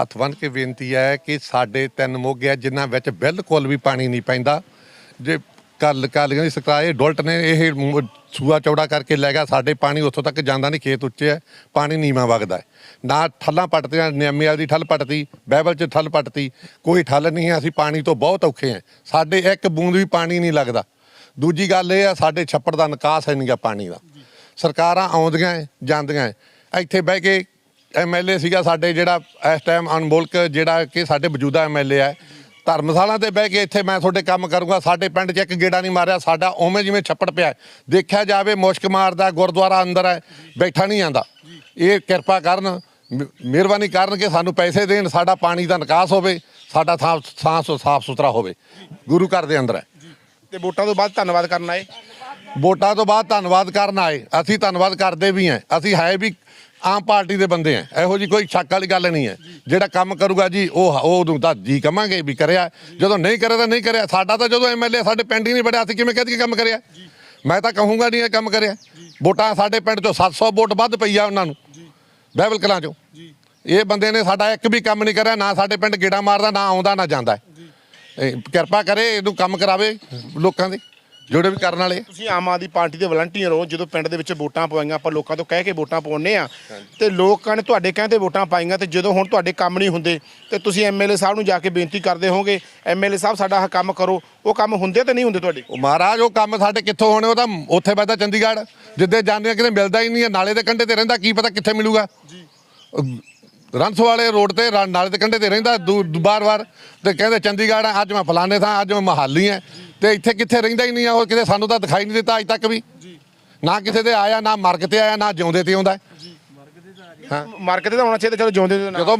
ਹੱਥ ਬੰਨ੍ਹ ਕੇ ਬੇਨਤੀ ਹੈ ਕਿ ਸਾਡੇ ਤਿੰਨ ਮੋਗੇ ਆ, ਜਿਨ੍ਹਾਂ ਵਿੱਚ ਬਿਲਕੁਲ ਵੀ ਪਾਣੀ ਨਹੀਂ ਪੈਂਦਾ। ਜੇ ਕੱਲ ਕਾਲੀਆਂ ਦੀ ਸਰਕਾਰ ਇਹ ਡੁਲਟ ਨੇ ਇਹ ਸੂਆ ਚੌੜਾ ਕਰਕੇ ਲੈ ਗਿਆ, ਸਾਡੇ ਪਾਣੀ ਉੱਥੋਂ ਤੱਕ ਜਾਂਦਾ ਨਹੀਂ, ਖੇਤ ਉੱਚੇ ਹੈ ਪਾਣੀ ਨੀਵਾਂ ਵਗਦਾ ਹੈ। ਨਾ ਠੱਲਾਂ ਪੱਟਦੇ ਨਿਆਮੇ ਵਾਲੀ ਦੀ ਠੱਲ ਪੱਟਤੀ ਬਾਈਬਲ 'ਚ ਠੱਲ ਪੱਟਤੀ, ਕੋਈ ਠੱਲ ਨਹੀਂ ਹੈ, ਅਸੀਂ ਪਾਣੀ ਤੋਂ ਬਹੁਤ ਔਖੇ ਹਾਂ ਸਾਡੇ ਇੱਕ ਬੂੰਦ ਵੀ ਪਾਣੀ ਨਹੀਂ ਲੱਗਦਾ। ਦੂਜੀ ਗੱਲ ਇਹ ਆ, ਸਾਡੇ ਛੱਪੜ ਦਾ ਨਿਕਾਸ ਹੈ ਨਹੀਂਗਾ ਪਾਣੀ ਦਾ। ਸਰਕਾਰਾਂ ਆਉਂਦੀਆਂ ਜਾਂਦੀਆਂ ਹੈ। ਇੱਥੇ ਬਹਿ ਕੇ ਐਮਐਲਏ ਸੀਗਾ ਸਾਡੇ ਜਿਹੜਾ ਇਸ ਟਾਈਮ ਅਨਮੋਲਕ ਜਿਹੜਾ ਕਿ ਸਾਡੇ ਮੌਜੂਦਾ ਐਮਐਲਏ ਹੈ। ਧਰਮਸ਼ਾਲਾ ਤੇ ਬਹਿ ਕੇ ਇੱਥੇ ਮੈਂ ਤੁਹਾਡੇ ਕੰਮ ਕਰੂੰਗਾ। ਸਾਡੇ ਪਿੰਡ 'ਚ ਇੱਕ ਗੇੜਾ ਨਹੀਂ ਮਾਰਿਆ। ਸਾਡਾ ਉਵੇਂ ਜਿਵੇਂ ਛੱਪੜ ਪਿਆ। ਦੇਖਿਆ ਜਾਵੇ ਮੁਸ਼ਕ ਮਾਰਦਾ ਗੁਰਦੁਆਰਾ ਅੰਦਰ ਹੈ ਬੈਠਾ ਨਹੀਂ ਜਾਂਦਾ। ਇਹ ਕਿਰਪਾ ਕਰਨ ਮਿਹਰਬਾਨੀ ਕਰਨ ਕਿ ਸਾਨੂੰ ਪੈਸੇ ਦੇਣ ਸਾਡਾ ਪਾਣੀ ਦਾ ਨਿਕਾਸ ਹੋਵੇ ਸਾਡਾ ਥਾਂ ਸਾਫ਼ ਸਾਫ਼ ਸੁਥਰਾ ਹੋਵੇ। ਗੁਰੂ ਘਰ ਦੇ ਅੰਦਰ ਹੈ। ਤੇ ਵੋਟਾਂ ਤੋਂ ਬਾਅਦ ਧੰਨਵਾਦ ਕਰਨ ਆਏ? ਵੋਟਾਂ ਤੋਂ ਬਾਅਦ ਧੰਨਵਾਦ ਕਰਨ ਆਏ। ਅਸੀਂ ਧੰਨਵਾਦ ਕਰਦੇ ਵੀ ਹਾਂ। ਅਸੀਂ ਹੈ ਵੀ ਆਮ ਪਾਰਟੀ ਦੇ ਬੰਦੇ ਆ ਇਹੋ ਜੀ ਕੋਈ ਸ਼ੱਕ ਵਾਲੀ ਗੱਲ ਨਹੀਂ ਹੈ ਜਿਹੜਾ ਕੰਮ ਕਰੂਗਾ ਜੀ, ਉਹ ਉਹ ਉਹਨੂੰ ਤਾਂ ਜੀ ਕਵਾਂਗੇ ਵੀ ਕਰਿਆ। ਜਦੋਂ ਨਹੀਂ ਕਰਿਆ ਤਾਂ ਨਹੀਂ ਕਰਿਆ। ਸਾਡਾ ਤਾਂ ਜਦੋਂ ਐਮਐਲਏ ਸਾਡੇ ਪਿੰਡ ਹੀ ਨਹੀਂ ਬੜਿਆ ਅਸੀਂ ਕਿਵੇਂ ਕਹਿ ਕਹਦੇ ਕੰਮ ਕਰਿਆ? ਮੈਂ ਤਾਂ ਕਹੂੰਗਾ ਨਹੀਂ ਇਹ ਕੰਮ ਕਰਿਆ। ਵੋਟਾਂ ਸਾਡੇ ਪਿੰਡ ਚੋਂ 700 ਵੋਟ ਵੱਧ ਪਈ ਆ ਉਹਨਾਂ ਨੂੰ। ਬਾਈਬਲ ਕਲਾਂ ਚੋਂ। ਇਹ ਬੰਦੇ ਨੇ ਸਾਡਾ ਇੱਕ ਵੀ ਕੰਮ ਨਹੀਂ ਕਰਿਆ। ਨਾ ਸਾਡੇ ਪਿੰਡ ਗੇੜਾ ਮਾਰਦਾ, ਨਾ ਆਉਂਦਾ, ਨਾ ਜਾਂਦਾ। ਇਹ ਕਿਰਪਾ ਕਰੇ ਇਹਨੂੰ ਕੰਮ ਕਰਾਵੇ ਲੋਕਾਂ ਦੇ। ਜਿਹੜੇ ਵੀ ਕਰਨ ਵਾਲੇ। ਤੁਸੀਂ ਆਮ ਆਦਮੀ ਪਾਰਟੀ ਦੇ ਵਲੰਟੀਅਰ ਹੋ ਜਦੋਂ ਪਿੰਡ ਦੇ ਵਿੱਚ ਵੋਟਾਂ ਪਵਾਈਆਂ ਆਪਾਂ ਲੋਕਾਂ ਤੋਂ ਕਹਿ ਕੇ ਵੋਟਾਂ ਪਾਉਂਦੇ ਆ ਤੇ ਲੋਕਾਂ ਨੇ ਤੁਹਾਡੇ ਕਹਿੰਦੇ ਵੋਟਾਂ ਪਾਈਆਂ ਤੇ ਜਦੋਂ ਹੁਣ ਤੁਹਾਡੇ ਕੰਮ ਨਹੀਂ ਹੁੰਦੇ ਤੇ ਤੁਸੀਂ ਐਮਐਲਏ ਸਾਹਿਬ ਨੂੰ ਜਾ ਕੇ ਬੇਨਤੀ ਕਰਦੇ ਹੋਵੋਗੇ ਐਮਐਲਏ ਸਾਹਿਬ ਸਾਡਾ ਆਹ ਕੰਮ ਕਰੋ ਉਹ ਕੰਮ ਹੁੰਦੇ ਤੇ ਨਹੀਂ ਹੁੰਦੇ ਤੁਹਾਡੇ? ਉਹ ਮਹਾਰਾਜ ਉਹ ਕੰਮ ਸਾਡੇ ਕਿੱਥੋਂ ਹੋਣੇ ਉਹ ਤਾਂ ਉੱਥੇ ਬੈਠਾ ਚੰਡੀਗੜ੍ਹ। ਜਿੱਦੇ ਜਾਂਦੇ ਆ ਕਿਤੇ ਮਿਲਦਾ ਹੀ ਨਹੀਂ ਹੈ ਨਾਲੇ ਦੇ ਕੰਢੇ ਤੇ ਰਹਿੰਦਾ ਕੀ ਪਤਾ ਕਿੱਥੇ ਮਿਲੂਗਾ। ਜੀ। ਰੰਸ ਵਾਲੇ ਰੋਡ ਤੇ ਰਾ- ਨਾਲੇ ਦੇ ਕੰਢੇ ਤੇ ਰਹਿੰਦਾ ਬਾਰ-ਬਾਰ ਤੇ ਕਹਿੰਦੇ ਚੰਡੀਗੜ੍ਹ ਆ, ਅੱਜ ਮੈਂ ਫਲਾਣੇ ਥਾਂ ਅੱਜ ਮੈਂ ਮਹਾਲੀ ਆ। ਤੇ ਇੱਥੇ ਕਿੱਥੇ ਰਹਿੰਦਾ ਹੀ ਨਹੀਂ ਆ ਉਹ ਕਿਤੇ ਸਾਨੂੰ ਤਾਂ ਦਿਖਾਈ ਨਹੀਂ ਦਿੱਤਾ ਅੱਜ ਤੱਕ ਵੀ। ਨਾ ਕਿਸੇ ਦੇ ਆਇਆ ਨਾ ਮਰਗ ਤੇ ਆਇਆ ਨਾ ਜਿਉਂਦੇ ਤੇ ਆਉਂਦਾ। ਮਾਰਕੀਟ ਤੇ ਤਾਂ ਹੋਣਾ ਚਾਹੀਦਾ ਚਲੋ ਜਿਉਂਦੇ ਦੇ ਨਾਲ ਜਦੋਂ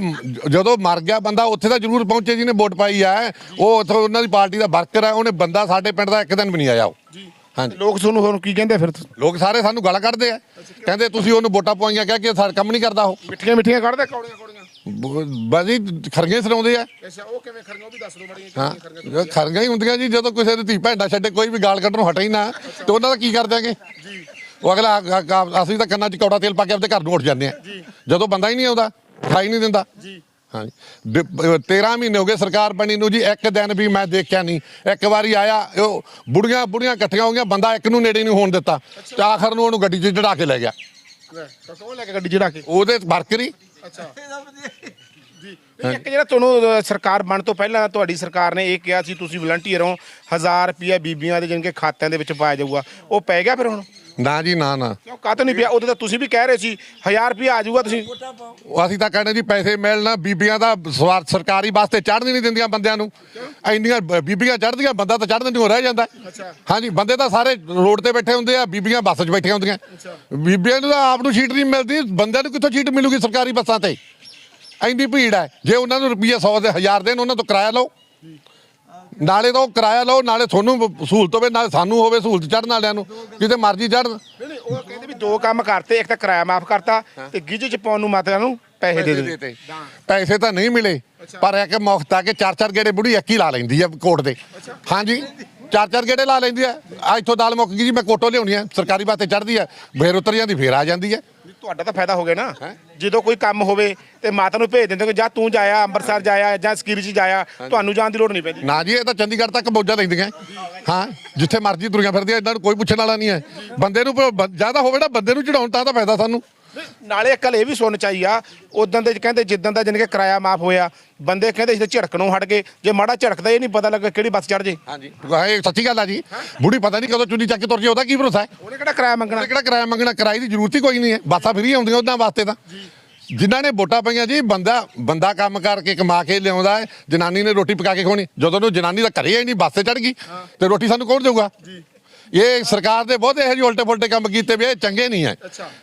ਜਦੋਂ ਮਰ ਗਿਆ ਬੰਦਾ ਉੱਥੇ ਤਾਂ ਜ਼ਰੂਰ ਪਹੁੰਚੇ ਜਿਹਨੇ ਵੋਟ ਪਾਈ ਆ। ਉਹ ਉੱਥੋਂ ਉਹਨਾਂ ਦੀ ਪਾਰਟੀ ਦਾ ਵਰਕਰ ਹੈ ਉਹਨੇ ਬੰਦਾ ਸਾਡੇ ਪਿੰਡ ਦਾ ਇੱਕ ਦਿਨ ਵੀ ਨਹੀਂ ਆਇਆ ਉਹ। ਹਾਂਜੀ। ਲੋਕ ਤੁਹਾਨੂੰ ਹੁਣ ਕੀ ਕਹਿੰਦੇ ਫਿਰ? ਲੋਕ ਸਾਰੇ ਸਾਨੂੰ ਗਾਲਾਂ ਕੱਢਦੇ ਆ। ਕਹਿੰਦੇ ਤੁਸੀਂ ਉਹਨੂੰ ਵੋਟਾਂ ਪਵਾਈਆਂ ਕਹਿ ਕੇ ਸਾਡਾ ਕੰਮ ਨਹੀਂ ਕਰਦਾ ਉਹ। ਮਿੱਠੀਆਂ ਮਿੱਠੀਆਂ ਕੱਢਦੇ ਕੌੜੀਆਂ ਕੌੜੀਆਂ? ਬਾਜੀ ਖਰਗੇ ਸੁਣਾਉਂਦੇ ਆ। ਅੱਛਾ ਉਹ ਕਿਵੇਂ ਖਰਗੋ? ਵੀ ਦੱਸ ਦਿਓ ਬੜੀਆਂ ਹਾਂ ਖਰਗਾ ਹੀ ਹੁੰਦੀਆਂ ਜੀ ਜਦੋਂ ਕਿਸੇ ਦੀ ਧੀ ਭੈਂਡਾ ਛੱਡੇ ਕੋਈ ਵੀ ਗਾਲ ਕੱਢਣੋਂ ਹਟੇ ਹੀ ਨਾ ਤੇ ਉਹਨਾਂ ਦਾ ਕੀ ਕਰ ਦਿਆਂਗੇ ਉਹ ਅਗਲਾ ਅਸੀਂ ਤਾਂ ਕੰਨਾਂ 'ਚ ਕੌੜਾ ਤੇਲ ਪਾ ਕੇ ਆਪਦੇ ਘਰ ਨੂੰ ਉੱਠ ਜਾਂਦੇ ਆ। ਜਦੋਂ ਬੰਦਾ ਹੀ ਨਹੀਂ ਆਉਂਦਾ ਖਾਈ ਨਹੀਂ ਦਿੰਦਾ। ਹਾਂਜੀ। ਡ- ਅਹ 13 ਮਹੀਨੇ ਹੋ ਗਏ ਸਰਕਾਰ ਬਣੀ ਨੂੰ ਜੀ ਇੱਕ ਦਿਨ ਵੀ ਮੈਂ ਦੇਖਿਆ ਨਹੀਂ। ਇੱਕ ਵਾਰੀ ਆਇਆ ਉਹ ਬੁੜੀਆਂ ਬੁੜੀਆਂ ਇਕੱਠੀਆਂ ਹੋ ਗਈਆਂ ਬੰਦਾ ਇੱਕ ਨੂੰ ਨੇੜੇ ਨਹੀਂ ਹੋਣ ਦਿੱਤਾ। ਤੇ ਆਖਰ ਨੂੰ ਉਹਨੂੰ ਗੱਡੀ 'ਚ ਚੜਾ ਕੇ ਲੈ ਗਿਆ। ਕੌਣ ਲੈ ਕੇ ਗੱਡੀ ਚੜਾ ਕੇ? ਉਹਦੇ ਵਰਕਰੀ ਅੱਛਾ। ਜੀ। ਇੱਕ ਜਿਹੜਾ ਤੁਹਾਨੂੰ ਸਰਕਾਰ ਬਣ ਤੋਂ ਪਹਿਲਾਂ ਤੁਹਾਡੀ ਸਰਕਾਰ ਨੇ ਇਹ ਕਿਹਾ ਸੀ ਤੁਸੀਂ ਵਲੰਟੀਅਰ ਹੋ 1000 ਰੁਪਿਆ ਬੀਬੀਆਂ ਦੇ ਜਿਨਕੇ ਖਾਤਿਆਂ ਦੇ ਵਿੱਚ ਪਾਇਆ ਜਾਊਗਾ। ਉਹ ਪੈ ਗਿਆ ਫਿਰ ਹੁਣ? ਨਾ ਜੀ ਨਾ ਨਾ। ਕਿਉਂ ਕਾਹਤੋਂ ਨਹੀਂ ਪਿਆ? ਉਦੋਂ ਤਾਂ ਤੁਸੀਂ ਵੀ ਕਹਿ ਰਹੇ ਸੀ 1000 ਰੁਪਿਆ ਆ ਜਾਊਗਾ ਤੁਸੀਂ। ਅਸੀਂ ਤਾਂ ਕਹਿੰਦੇ ਜੀ ਪੈਸੇ ਮਿਲਣਾ ਬੀਬੀਆਂ ਦਾ ਸਵਾਰ ਸਰਕਾਰੀ ਵਾਸਤੇ ਚੜ੍ਹਨ ਨਹੀਂ ਦਿੰਦੀਆਂ ਬੰਦਿਆਂ ਨੂੰ। ਇੰਨੀਆਂ ਬੀਬੀਆਂ ਚੜ੍ਹਦੀਆਂ ਬੰਦਾ ਤਾਂ ਚੜ੍ਹਨ ਨਹੀਂ ਹੋ ਰਹਿ ਜਾਂਦਾ। ਅੱਛਾ। ਹਾਂਜੀ ਬੰਦੇ ਤਾਂ ਸਾਰੇ ਰੋਡ ਤੇ ਬੈਠੇ ਹੁੰਦੇ ਆ ਬੀਬੀਆਂ ਬੱਸ 'ਚ ਬੈਠੀਆਂ ਹੁੰਦੀਆਂ। ਬੀਬੀਆਂ ਨੂੰ ਤਾਂ ਆਪ ਨੂੰ ਸੀਟ ਨਹੀਂ ਮਿਲਦੀ ਬੰਦਿਆਂ ਨੂੰ ਕਿੱਥੋਂ ਸੀਟ ਮਿਲੂਗੀ ਸਰਕਾਰੀ ਬੱਸਾਂ ਤੇ? ਇੰਨੀ ਭੀੜ ਹੈ। ਜੇ ਉਹਨਾਂ ਨੂੰ ਰੁਪਈਆ 100 ਦੇ 1000 ਦੇਣ ਉਹਨਾਂ ਤੋਂ ਕਿਰਾਇਆ ਲਓ। ਨਾਲੇ ਤਾਂ ਉਹ ਕਿਰਾਇਆ ਲਓ ਨਾਲੇ ਤੁਹਾਨੂੰ ਸਹੂਲਤ ਹੋਵੇ ਨਾਲੇ ਸਾਨੂੰ ਹੋਵੇ ਸਹੂਲਤ ਚੜ੍ਹਨ ਵਾਲਿਆਂ ਨੂੰ ਕਿਤੇ ਮਰਜ਼ੀ ਨਹੀਂ ਉਹ ਕਹਿੰਦੇ ਵੀ ਦੋ ਕੰਮ ਕਰਤੇ ਇੱਕ ਤਾਂ ਕਿਰਾਇਆ ਮਾਫ ਕਰਤਾ ਤੇ ਗਿੱਜ ਚ ਪਾਉਣ ਨੂੰ ਮਾਤਰਾ ਨੂੰ ਪੈਸੇ ਦੇ ਦੇ ਤੇ ਪੈਸੇ ਤਾਂ ਨਹੀਂ ਮਿਲੇ ਪਰ ਇੱਕ ਮੁਫਤ ਆ ਕੇ ਚਾਰ ਚਾਰ ਗੇੜੇ ਬੁੜੀ ਇੱਕ ਹੀ ਲਾ ਲੈਂਦੀ ਆ ਕੋਰਟ ਦੇ। ਹਾਂਜੀ ਚਾਰ ਚਾਰ ਗੇੜੇ ਲਾ ਲੈਂਦੀ ਆ। ਆ ਇੱਥੋਂ ਦਾਲ ਮੁੱਕ ਗਈ ਜੀ ਮੈਂ ਕੋਟੋ ਲਿਆਉਣੀ ਆ ਸਰਕਾਰੀ ਬਾਤੇ ਚੜਦੀ ਆ ਫੇਰ ਉਤਰ ਜਾਂਦੀ ਫੇਰ ਆ ਜਾਂਦੀ ਆ। ਤੁਹਾਡਾ ਤਾਂ ਫਾਇਦਾ ਹੋ ਗਿਆ ਨਾ। ਜਦੋਂ ਕੋਈ ਕੰਮ ਹੋਵੇ ਤੇ ਮਾਤਾ ਨੂੰ ਭੇਜ ਦਿੰਦੇ ਕਿ ਜਾਂ ਤੂੰ ਜਾਇਆ ਅੰਮ੍ਰਿਤਸਰ ਜਾਇਆ ਜਾਂ ਸਕੀਰੀ ਚ ਜਾਇਆ ਤੁਹਾਨੂੰ ਜਾਣ ਦੀ ਲੋੜ ਨਹੀਂ ਪੈਂਦੀ। ਨਾ ਜੀ ਇਹ ਤਾਂ ਚੰਡੀਗੜ੍ਹ ਤੱਕ ਮੌਜਾਂ ਲੈਂਦੀਆਂ। ਹਾਂ ਜਿੱਥੇ ਮਰਜ਼ੀ ਤੁਰੀਆਂ ਫਿਰਦੀਆਂ ਇਹਨਾਂ ਨੂੰ ਕੋਈ ਪੁੱਛਣ ਵਾਲਾ ਨਹੀਂ ਹੈ। ਬੰਦੇ ਨੂੰ ਜ਼ਿਆਦਾ ਹੋਵੇ ਨਾ ਬੰਦੇ ਨੂੰ ਚੜਾਉਣ ਤਾਂ ਤਾਂ ਫਾਇਦਾ ਸਾਨੂੰ। ਨਾਲੇ ਇੱਕ ਗੱਲ ਇਹ ਵੀ ਸੁਣਨ ਚਾਹੀ ਆ ਉਦੋਂ ਦੇ ਕਹਿੰਦੇ ਜਿੱਦਾਂ ਦਾ ਜਿਨਕੇ ਕਿਰਾਇਆ ਮਾਫ ਹੋਇਆ ਬੰਦੇ ਕਹਿੰਦੇ ਸੀ ਝੜਕਣੋਂ ਹਟ ਗਏ ਜੇ ਮਾੜਾ ਝੜਕਦਾ ਇਹ ਨਹੀਂ ਪਤਾ ਲੱਗਾ ਕਿਹੜੀ ਬੱਸ ਚੜ ਜੇ। ਹਾਂਜੀ। ਇਹ ਸੱਚੀ ਗੱਲ ਆ ਜੀ। ਬੁੜੀ ਪਤਾ ਨਹੀਂ ਕਦੋਂ ਚੁੰਨੀ ਚੱਕ ਕੇ ਤੁਰ ਜੇ ਉਹਦਾ ਕੀ ਭਰੋਸਾ ਹੈ? ਉਹਨੇ ਕਿਹੜਾ ਕਿਰਾਇਆ ਮੰਗਣਾ? ਕਿਹੜਾ ਕਿਰਾਇਆ ਮੰਗਣਾ? ਕਿਰਾਏ ਦੀ ਜ਼ਰੂਰਤ ਹੀ ਕੋਈ ਨਹੀਂ ਹੈ। ਬਾਸਾਂ ਫਰੀ ਆਉਂਦੀਆਂ ਉਹਨਾਂ ਵਾਸਤੇ ਤਾਂ। ਜਿਨ੍ਹਾਂ ਨੇ ਵੋਟਾਂ ਪਈਆਂ ਜੀ ਬੰਦਾ ਬੰਦਾ ਕੰਮ ਕਰਕੇ ਕਮਾ ਕੇ ਲਿਆਉਂਦਾ ਹੈ ਜਨਾਨੀ ਨੇ ਰੋਟੀ ਪਕਾ ਕੇ ਖਵਾਉਣੀ। ਜਦੋਂ ਨੂੰ ਜਨਾਨੀ ਦਾ ਘਰੇ ਹੀ ਨਹੀਂ ਬੱਸ ਚੜ ਗਈ ਤੇ ਰੋਟੀ ਸਾਨੂੰ ਕੌਣ ਦੇਊਗਾ? ਇਹ ਸਰਕਾਰ ਦੇ ਬਹੁਤ ਇਹੋ ਜਿਹੇ ਉਲਟੇ ਫੁਲਟੇ ਕੰਮ ਕੀਤੇ ਵੀ ਇਹ ਚੰਗੇ ਨਹੀਂ ਹੈ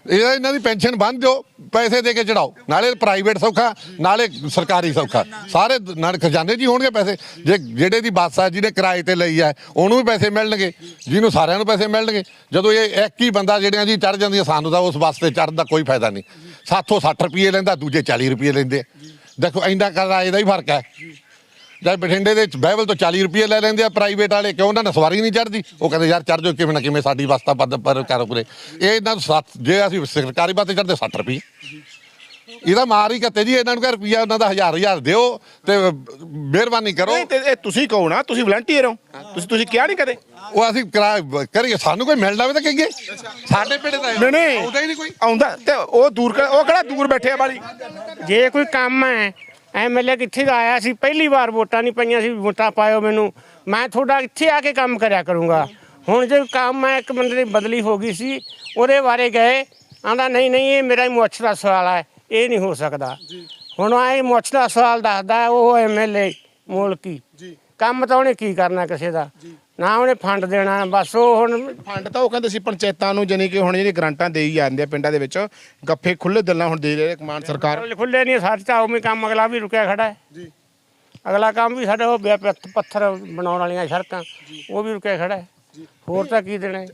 ਇਹ ਇਹਨਾਂ ਦੀ ਪੈਨਸ਼ਨ ਬੰਦ ਦਿਓ ਪੈਸੇ ਦੇ ਕੇ ਚੜਾਓ। ਨਾਲੇ ਪ੍ਰਾਈਵੇਟ ਸੌਖਾ ਨਾਲੇ ਸਰਕਾਰੀ ਸੌਖਾ। ਸਾਰੇ ਨਾਲ ਖਜ਼ਾਨੇ ਹੀ ਹੋਣਗੇ ਪੈਸੇ। ਜੇ ਜਿਹੜੇ ਦੀ ਬੱਸ ਆ ਜਿਹਨੇ ਕਿਰਾਏ ਤੇ ਲਈ ਹੈ ਉਹਨੂੰ ਵੀ ਪੈਸੇ ਮਿਲਣਗੇ। ਜਿਹਨੂੰ ਸਾਰਿਆਂ ਨੂੰ ਪੈਸੇ ਮਿਲਣਗੇ। ਜਦੋਂ ਇਹ ਇੱਕ ਹੀ ਬੰਦਾ ਜਿਹੜਿਆਂ ਜੀ ਚੜ ਜਾਂਦੀ ਸਾਨੂੰ ਤਾਂ ਉਸ ਬੱਸ ਤੇ ਚੜਨ ਦਾ ਕੋਈ ਫਾਇਦਾ ਨਹੀਂ। ਸਾਥੋਂ 60 ਰੁਪਏ ਲੈਂਦਾ ਦੂਜੇ 40 ਰੁਪਏ ਲੈਂਦੇ। ਦੇਖੋ ਇੰਨਾ ਕਿਰਾਏ ਦਾ ਹੀ ਫ਼ਰਕ ਹੈ ਜਦ ਬਠਿੰਡੇ ਦੇ ਬਾਈਬਲ ਤੋਂ 40 ਰੁਪਏ ਲੈ ਲੈਂਦੇ ਆ ਪ੍ਰਾਈਵੇਟ ਵਾਲੇ ਕਿਉਂ ਉਹਨਾਂ ਨੇ ਸਵਾਰੀ ਨਹੀਂ ਚੜਦੀ ਉਹ ਕਹਿੰਦੇ ਯਾਰ ਚੜ ਜਾਓ ਕਿਵੇਂ ਨਾ ਕਿਵੇਂ ਸਾਡੀ ਵਸਤਾ ਪਦ ਪਰ ਕਰੋ ਪੂਰੇ ਇਹ ਇਹਨਾਂ ਨੂੰ ਸੱਤ ਜੇ ਅਸੀਂ ਸਰਕਾਰੀ ਬੱਸ ਤੇ ਚੜਦੇ 60 ਰੁਪਏ। ਇਹਦਾ ਮਾਰ ਹੀ ਕੱਤੇ ਜੀ ਇਹਨਾਂ ਨੂੰ ਕਹ ਰੁਪਿਆ ਉਹਨਾਂ ਦਾ ਹਜ਼ਾਰ ਹਜ਼ਾਰ ਦਿਓ ਤੇ ਮਿਹਰਬਾਨੀ ਕਰੋ। ਨਹੀਂ ਤੇ ਇਹ ਤੁਸੀਂ ਕਹੋ ਨਾ ਤੁਸੀਂ ਵਲੰਟੀਅਰ ਹੋ। ਤੁਸੀਂ ਤੁਸੀਂ ਕਿਹਾ ਨਹੀਂ ਕਦੇ? ਉਹ ਅਸੀਂ ਕਰਾ ਕਰੀਏ ਸਾਨੂੰ ਕੋਈ ਮਿਲਦਾ ਵੀ ਤਾਂ ਕਹੀਏ। ਸਾਡੇ ਪਿੰਡ ਦਾ ਨਹੀਂ ਨਹੀਂ। ਆਉਂਦਾ ਹੀ ਨਹੀਂ ਕੋਈ। ਆਉਂਦਾ ਤੇ ਉਹ ਦੂਰ ਕਰ- ਉਹ ਕਿਹੜਾ ਦੂਰ ਬੈਠੇ ਆ ਬਾਲੀ? ਜੇ ਕੋਈ ਕੰਮ ਹੈ ਐਮਐਲਏ ਕਿੱਥੇ ਦਾ ਆਇਆ ਸੀ? ਪਹਿਲੀ ਵਾਰ ਵੋਟਾਂ ਨਹੀਂ ਪਈਆਂ ਸੀ ਵੋਟਾਂ ਪਾਇਓ ਮੈਨੂੰ। ਮੈਂ ਤੁਹਾਡਾ ਇੱਥੇ ਆ ਕੇ ਕੰਮ ਕਰਿਆ ਕਰੂੰਗਾ। ਹੁਣ ਜੇ ਕੰਮ ਹੈ ਇੱਕ ਬੰਦੇ ਦੀ ਬਦਲੀ ਹੋ ਗਈ ਸੀ ਉਹਦੇ ਬਾਰੇ ਗਏ ਆਂਦਾ ਨਹੀਂ ਨਹੀਂ ਇਹ ਮੇਰਾ ਹੀ ਮੁੱਛ ਦਾ ਸਵਾਲ ਹੈ ਇਹ ਨਹੀਂ ਹੋ ਸਕਦਾ। ਹੁਣ ਆਏ ਮੁੱਛ ਦਾ ਸਵਾਲ ਦੱਸਦਾ ਉਹ ਐਮਐਲਏ ਮੋਲਕੀ। ਕੰਮ ਤਾਂ ਉਹਨੇ ਕੀ ਕਰਨਾ ਕਿਸੇ ਦਾ? ਨਾ ਉਹਨੇ ਫੰਡ ਦੇਣਾ ਬਸ ਉਹ ਹੁਣ ਫੰਡ ਤਾਂ ਉਹ ਕਹਿੰਦੇ ਸੀ ਪੰਚਾਇਤਾਂ ਨੂੰ ਜਾਨੀ ਕਿ ਹੁਣ ਜਿਹੜੀ ਗ੍ਰਾਂਟਾਂ ਦੇਈ ਜਾਂਦੇ ਆ ਪਿੰਡਾਂ ਦੇ ਵਿੱਚ ਗੱਫੇ ਖੁੱਲੇ ਦਿਲਾਂ ਹੁਣ ਦੇ ਰਹੇ ਕਮਾਨ ਸਰਕਾਰ। ਖੁੱਲੇ ਨਹੀਂ ਸੱਚ ਤਾਂ ਉਵੇਂ ਕੰਮ ਅਗਲਾ ਵੀ ਰੁਕਿਆ ਖੜਾ ਹੈ। ਜੀ। ਅਗਲਾ ਕੰਮ ਵੀ ਸਾਡਾ ਹੋ ਗਿਆ ਪੱਥ- ਪੱਥਰ ਬਣਾਉਣ ਵਾਲੀਆਂ ਸੜਕਾਂ ਉਹ ਵੀ ਰੁਕਿਆ ਖੜਾ ਹੈ। ਹੋਰ ਤਾਂ ਕੀ ਦੇਣਾ ਹੈ?